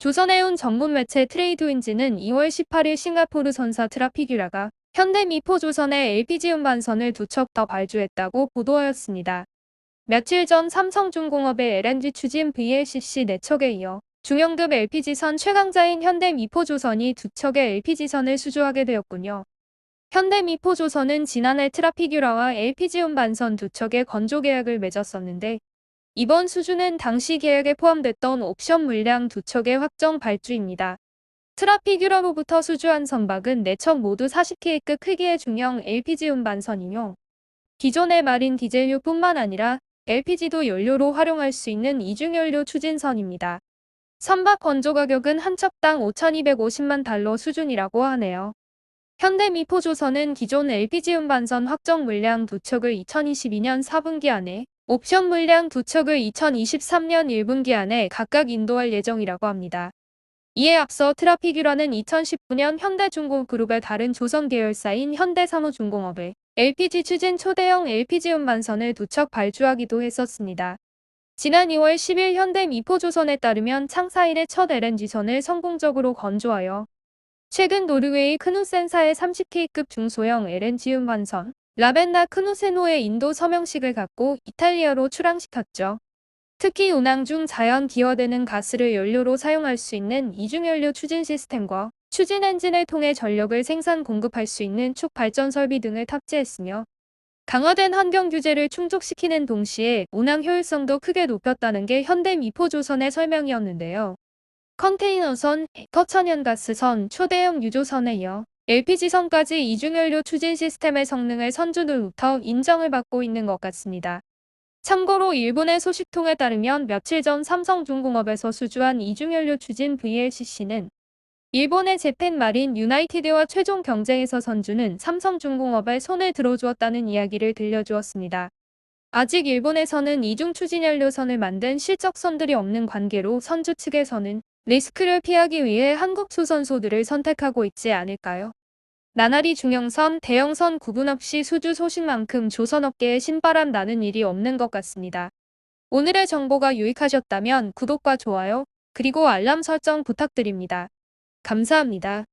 조선해운 전문 매체 트레이드윈지는 2월 18일 싱가포르 선사 트라피규라가 현대 미포조선의 LPG 운반선을 두 척 더 발주했다고 보도하였습니다. 며칠 전 삼성중공업의 LNG 추진 VLCC 4척에 이어 중형급 LPG선 최강자인 현대 미포조선이 두 척의 LPG선을 수주하게 되었군요. 현대 미포조선은 지난해 트라피규라와 LPG 운반선 두 척의 건조 계약을 맺었었는데 이번 수주는 당시 계약에 포함됐던 옵션 물량 두 척의 확정 발주입니다. 트라피규라로부터 수주한 선박은 4척 모두 40K급 크기의 중형 LPG 운반선이며 기존의 마린 디젤유뿐만 아니라 LPG도 연료로 활용할 수 있는 이중연료 추진선입니다. 선박 건조 가격은 한 척당 5,250만 달러 수준이라고 하네요. 현대미포조선은 기존 LPG 운반선 확정 물량 두 척을 2022년 4분기 안에 옵션 물량 두 척을 2023년 1분기 안에 각각 인도할 예정이라고 합니다. 이에 앞서 트라피규라는 2019년 현대중공그룹의 다른 조선 계열사인 현대산호중공업에 LPG 추진 초대형 LPG 운반선을 두 척 발주하기도 했었습니다. 지난 2월 10일 현대 미포조선에 따르면 창사 일의 첫 LNG선을 성공적으로 건조하여 최근 노르웨이 크누센사의 30K급 중소형 LNG 운반선 라벤나 크누세노의 인도 서명식을 갖고 이탈리아로 출항시켰죠. 특히 운항 중 자연 기화되는 가스를 연료로 사용할 수 있는 이중연료 추진 시스템과 추진 엔진을 통해 전력을 생산 공급할 수 있는 축 발전 설비 등을 탑재했으며 강화된 환경 규제를 충족시키는 동시에 운항 효율성도 크게 높였다는 게 현대 미포조선의 설명이었는데요. 컨테이너선, 에커천연가스선, 초대형 유조선에 이어 LPG선까지 이중연료 추진 시스템의 성능을 선주들부터 인정을 받고 있는 것 같습니다. 참고로 일본의 소식통에 따르면 며칠 전 삼성중공업에서 수주한 이중연료 추진 VLCC는 일본의 재팬 마린 유나이티드와 최종 경쟁에서 선주는 삼성중공업에 손을 들어주었다는 이야기를 들려주었습니다. 아직 일본에서는 이중 추진연료선을 만든 실적선들이 없는 관계로 선주 측에서는 리스크를 피하기 위해 한국 수선소들을 선택하고 있지 않을까요? 나날이 중형선, 대형선 구분 없이 수주 소식만큼 조선업계에 신바람 나는 일이 없는 것 같습니다. 오늘의 정보가 유익하셨다면 구독과 좋아요, 그리고 알람 설정 부탁드립니다. 감사합니다.